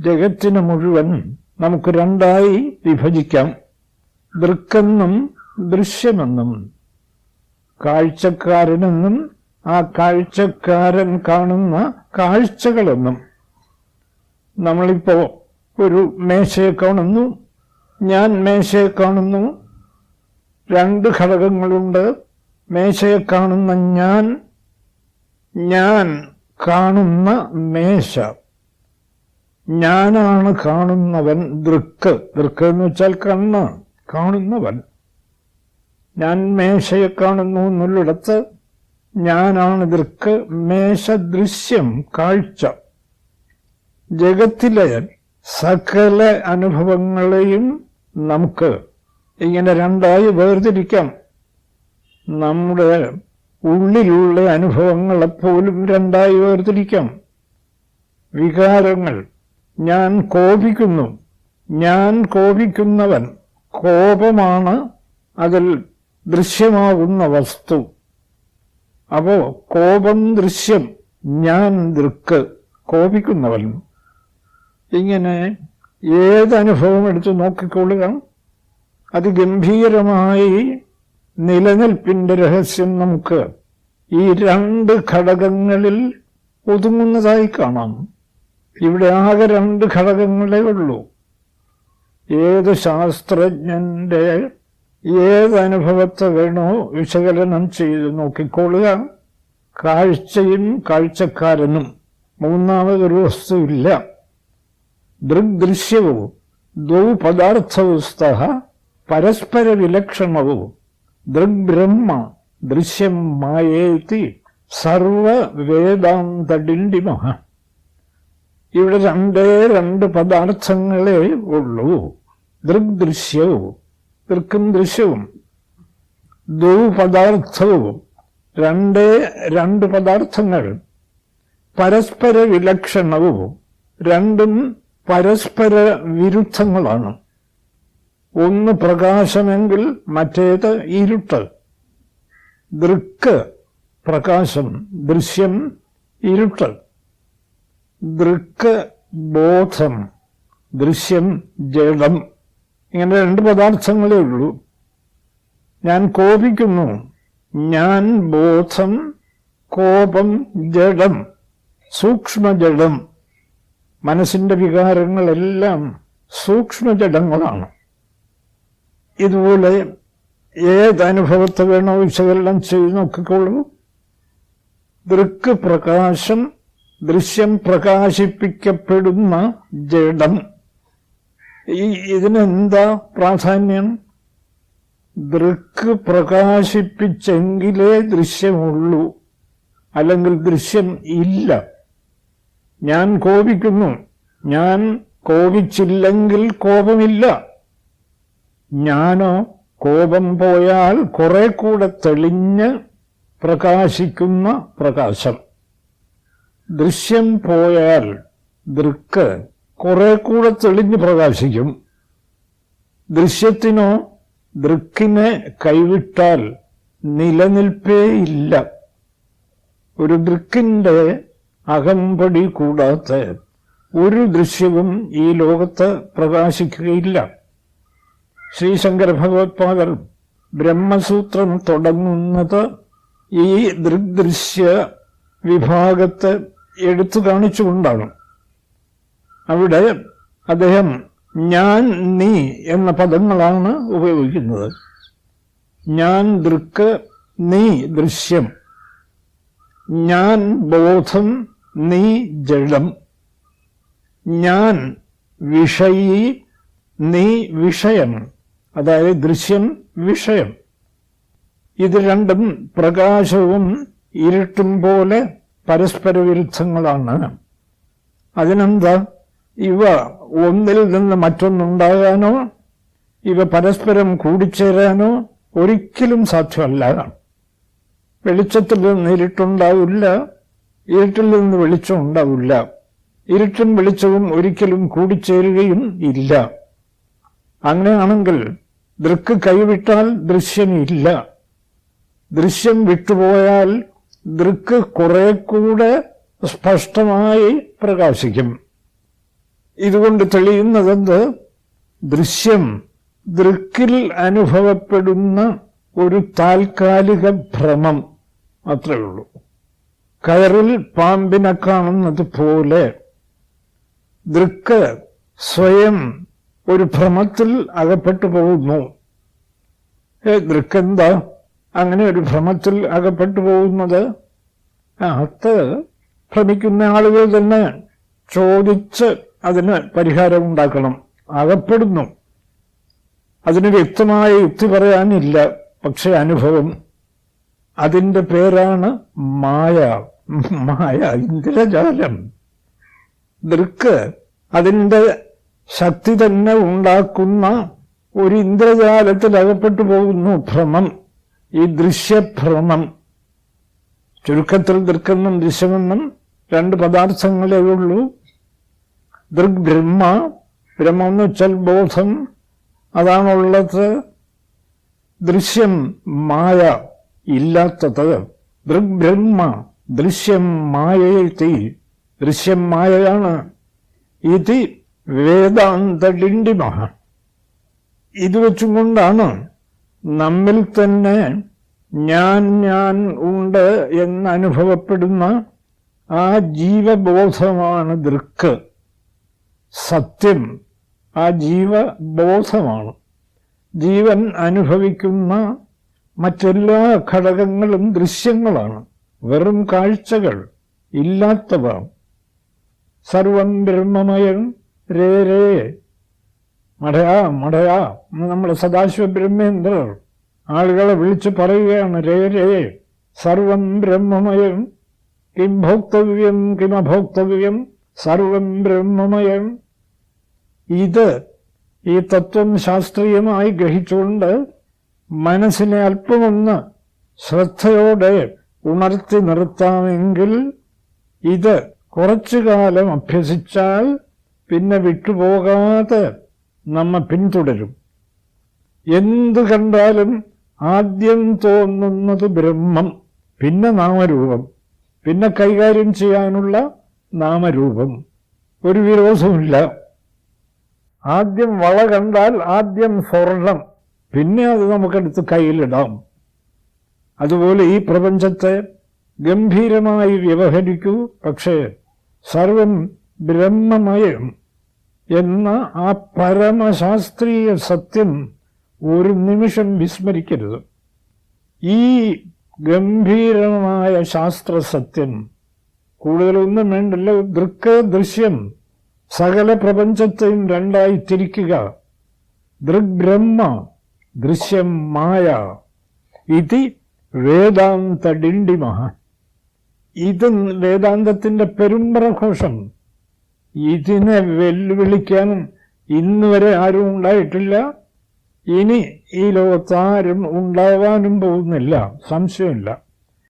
ജഗത്തിനെ മുഴുവൻ നമുക്ക് രണ്ടായി വിഭജിക്കാം. ദൃക്കെന്നും ദൃശ്യമെന്നും. കാഴ്ചക്കാരനെന്നും ആ കാഴ്ചക്കാരൻ കാണുന്ന കാഴ്ചകളെന്നും. നമ്മളിപ്പോ ഒരു മേശയെ കാണുന്നു. ഞാൻ മേശയെ കാണുന്നു. രണ്ട് ഘടകങ്ങളുണ്ട്. മേശയെ കാണുന്ന ഞാൻ ഞാൻ കാണുന്ന മേശ. ഞാനാണ് കാണുന്നവൻ ദൃക്ക്. ദൃക്ക് എന്ന് വെച്ചാൽ കണ്ണ് കാണുന്നവൻ. ഞാൻ മേശയെ കാണുന്നു എന്നുള്ളിടത്ത് ഞാനാണ് ദൃക്ക്. മേശദൃശ്യം കാഴ്ച. ജഗത്തിലെ സകല അനുഭവങ്ങളെയും നമുക്ക് ഇങ്ങനെ രണ്ടായി വേർതിരിക്കാം. നമ്മുടെ ഉള്ളിലുള്ള അനുഭവങ്ങളെപ്പോലും രണ്ടായി വേർതിരിക്കാം. വികാരങ്ങൾ ഞാൻ കോപിക്കുന്നു. ഞാൻ കോപിക്കുന്നവൻ കോപമാണ് അതിൽ ദൃശ്യമാകുന്ന വസ്തു. അപ്പോ കോപം ദൃശ്യം ഞാൻ ദൃക്ക് കോപിക്കുന്നവൻ. ഇങ്ങനെ ഏതനുഭവം എടുത്തു നോക്കിക്കൊള്ളുക? അതിഗംഭീരമായി നിലനിൽപ്പിന്റെ രഹസ്യം നമുക്ക് ഈ രണ്ട് ഘടകങ്ങളിൽ ഒതുങ്ങുന്നതായി കാണാം. ഇവിടെ ആകെ രണ്ട് ഘടകങ്ങളേ ഉള്ളൂ. ഏത് ശാസ്ത്രജ്ഞന്റെ ഏത് അനുഭവത്തെ വേണോ വിശകലനം ചെയ്ത് നോക്കിക്കൊള്ളുക. കാഴ്ചയും കാഴ്ചക്കാരനും മൂന്നാമതൊരു വസ്തുവില്ല. ദൃഗ്ദൃശ്യവും ദ്വൗ പദാർത്ഥവസ്ത പരസ്പര വിലക്ഷണവും ദൃഗ്ബ്രഹ്മ ദൃശ്യം മായേത്തി സർവ വേദാന്തഡിണ്ടിമ ഇവിടെ രണ്ടേ രണ്ട് പദാർത്ഥങ്ങളെ ഉള്ളൂ. ദൃഗ്ദൃശ്യവും ദൃക്കും ദൃശ്യവും ദുപദാർത്ഥവും. പദാർത്ഥവും രണ്ടേ രണ്ട് പദാർത്ഥങ്ങൾ. പരസ്പര വിലക്ഷണവും. രണ്ടും പരസ്പര വിരുദ്ധങ്ങളാണ്. ഒന്ന് പ്രകാശമെങ്കിൽ മറ്റേത് ഇരുട്ട്. ദൃക്ക് പ്രകാശം ദൃശ്യം ഇരുട്ട്. ദൃക്ക് ബോധം ദൃശ്യം ജഡം ഇങ്ങനെ രണ്ട് പദാർത്ഥങ്ങളേ ഉള്ളൂ. ഞാൻ കോപിക്കുന്നു. ഞാൻ ബോധം കോപം ജഡം സൂക്ഷ്മജഡം. മനസ്സിന്റെ വികാരങ്ങളെല്ലാം സൂക്ഷ്മജഡങ്ങളാണ്. ഇതുപോലെ ഏതനുഭവത്തെ വേണോ വിശകലനം ചെയ്ത് നോക്കിക്കൊള്ളൂ ദൃക്ക് പ്രകാശം ദൃശ്യം പ്രകാശിപ്പിക്കപ്പെടുന്ന ജഡം. ഈ ഇതിനെന്താ പ്രാധാന്യം? ദൃക്ക് പ്രകാശിപ്പിച്ചെങ്കിലേ ദൃശ്യമുള്ളൂ. അല്ലെങ്കിൽ ദൃശ്യം ഇല്ല. ഞാൻ കോപിക്കുന്നു. ഞാൻ കോപിച്ചില്ലെങ്കിൽ കോപമില്ല. ഞാനോ കോപം പോയാൽ കുറെ കൂടെ തെളിഞ്ഞ് പ്രകാശിക്കുന്ന പ്രകാശം. ദൃശ്യം പോയാൽ ദൃക്ക് കുറെ കൂടെ തെളിഞ്ഞ് പ്രകാശിക്കും. ദൃശ്യത്തിനോ ദൃക്കിനെ കൈവിട്ടാൽ നിലനിൽപ്പേ ഇല്ല. ഒരു ദൃക്കിന്റെ അകമ്പടി കൂടാത്ത ഒരു ദൃശ്യവും ഈ ലോകത്ത് പ്രകാശിക്കുകയില്ല. ശ്രീശങ്കര ഭഗവത്പാദർ ബ്രഹ്മസൂത്രം തുടങ്ങുന്നത് ഈ ദൃഗ്ദൃശ്യ വിഭാഗത്തെ എടുത്തു കാണിച്ചുകൊണ്ടാണ്. അവിടെ അദ്ദേഹം ഞാൻ നീ എന്ന പദങ്ങളാണ് ഉപയോഗിക്കുന്നത്. ഞാൻ ദൃക്ക് നീ ദൃശ്യം. ഞാൻ ബോധം നീ ജഡം. ഞാൻ വിഷയി നീ വിഷയം. അതായത് ദൃശ്യം വിഷയം. ഇത് രണ്ടും പ്രകാശവും ഇരുട്ടും പോലെ പരസ്പര വിരുദ്ധങ്ങളാണ് അതിനെന്താ? ഇവ ഒന്നിൽ നിന്ന് മറ്റൊന്നുണ്ടാകാനോ ഇവ പരസ്പരം കൂടിച്ചേരാനോ ഒരിക്കലും സാധ്യമല്ല. വെളിച്ചത്തിൽ നിന്ന് ഇരുട്ടുണ്ടാവില്ല ഇരുട്ടിൽ നിന്ന് വെളിച്ചം ഉണ്ടാവില്ല. ഇരുട്ടും വെളിച്ചവും ഒരിക്കലും കൂടിച്ചേരുകയും ഇല്ല. അങ്ങനെയാണെങ്കിൽ ദൃക്ക് കൈവിട്ടാൽ ദൃശ്യമില്ല. ദൃശ്യം വിട്ടുപോയാൽ ദൃക്ക് കുറെ കൂടെ സ്പഷ്ടമായി പ്രകാശിക്കും. ഇതുകൊണ്ട് തെളിയുന്നതെന്ത്? ദൃശ്യം ദൃക്കിൽ അനുഭവപ്പെടുന്ന ഒരു താൽക്കാലിക ഭ്രമം മാത്രമേ ഉള്ളൂ. കയറിൽ പാമ്പിനെ കാണുന്നത് പോലെ ദൃക്ക് സ്വയം ഒരു ഭ്രമത്തിൽ അകപ്പെട്ടു പോകുന്നു. ദൃക്കെന്താ? അങ്ങനെ ഒരു ഭ്രമത്തിൽ അകപ്പെട്ടു പോകുന്നത് അത് ഭ്രമിക്കുന്ന ആളുകൾ തന്നെ ചോദിച്ച് അതിന് പരിഹാരം ഉണ്ടാക്കണം. അകപ്പെടുന്നു. അതിന് വ്യക്തമായ യുക്തി പറയാനില്ല. പക്ഷെ അനുഭവം അതിന്റെ പേരാണ് മായ. മായ ഇന്ദ്രജാലം. ദൃക്ക് അതിന്റെ ശക്തി തന്നെ ഉണ്ടാക്കുന്ന ഒരു ഇന്ദ്രജാലത്തിൽ അകപ്പെട്ടു പോകുന്നു ഭ്രമം. ഈ ദൃശ്യഭ്രമം ചുരുക്കത്തിൽ ദൃക്കെന്നും ദൃശ്യമെന്നും രണ്ട് പദാർത്ഥങ്ങളേ ഉള്ളൂ. ദൃഗ് ബ്രഹ്മ എന്ന് വെച്ചാൽ ബോധം അതാണുള്ളത് ദൃശ്യം മായ ഇല്ലാത്തത്. ദൃഗ് ബ്രഹ്മ ദൃശ്യം തീ ദൃശ്യം മായയാണ്. ഇതി വേദാന്ത ഡിണ്ടിമ ഇത് വെച്ചും കൊണ്ടാണ് നമ്മിൽ തന്നെ ഞാൻ ഞാൻ ഉണ്ട് എന്നനുഭവപ്പെടുന്ന ആ ജീവബോധമാണ് ദൃക്ക്. സത്യം ആ ജീവബോധമാണ്. ജീവൻ അനുഭവിക്കുന്ന മറ്റെല്ലാ ഘടകങ്ങളും ദൃശ്യങ്ങളാണ്. വെറും കാഴ്ചകൾ ഇല്ലാത്തവ. സർവം ബ്രഹ്മമയം രേ രേ മടയാ മടയാ. നമ്മൾ സദാശിവ ബ്രഹ്മേന്ദ്രർ ആളുകളെ വിളിച്ച് പറയുകയാണ് രേ രേ സർവം ബ്രഹ്മമയം. കിം ഭോക്തവ്യം കിമഭോക്തവ്യം സർവം ബ്രഹ്മമയം. ഇത് ഈ തത്വം ശാസ്ത്രീയമായി ഗ്രഹിച്ചുകൊണ്ട് മനസ്സിനെ അല്പമൊന്ന് ശ്രദ്ധയോടെ ഉണർത്തി നിർത്താമെങ്കിൽ ഇത് കുറച്ചു കാലം അഭ്യസിച്ചാൽ പിന്നെ വിട്ടുപോകാതെ നമ്മ പിന്തുടരും. എന്തു കണ്ടാലും ആദ്യം തോന്നുന്നത് ബ്രഹ്മം പിന്നെ നാമരൂപം പിന്നെ കൈകാര്യം ചെയ്യാനുള്ള നാമരൂപം. ഒരു വിരോധമില്ല ആദ്യം വള കണ്ടാൽ ആദ്യം സ്വർണം പിന്നെ അത് നമുക്കെടുത്ത് കയ്യിലിടാം. അതുപോലെ ഈ പ്രപഞ്ചത്തെ ഗംഭീരമായി വ്യവഹരിക്കൂ. പക്ഷേ സർവം ബ്രഹ്മമയം. എന്ന ആ പരമശാസ്ത്രീയ സത്യം ഒരു നിമിഷം വിസ്മരിക്കരുത്. ഈ ഗംഭീരമായ ശാസ്ത്രസത്യം കൂടുതലൊന്നും വേണ്ടല്ലോ ദൃക്ക ദൃശ്യം സകല പ്രപഞ്ചത്തെയും രണ്ടായി തിരിക്കുക. ദൃഗ്ബ്രഹ്മ ദൃശ്യം മായ ഇതി വേദാന്ത ഡിണ്ടിമഹ. ഇത് വേദാന്തത്തിന്റെ പെരുമ്പറഘോഷം ഇതിനെ വെല്ലുവിളിക്കാനും ഇന്ന് വരെ ആരും ഉണ്ടായിട്ടില്ല. ഇനി ഈ ലോകത്താരും ഉണ്ടാവാനും പോകുന്നില്ല. സംശയമില്ല.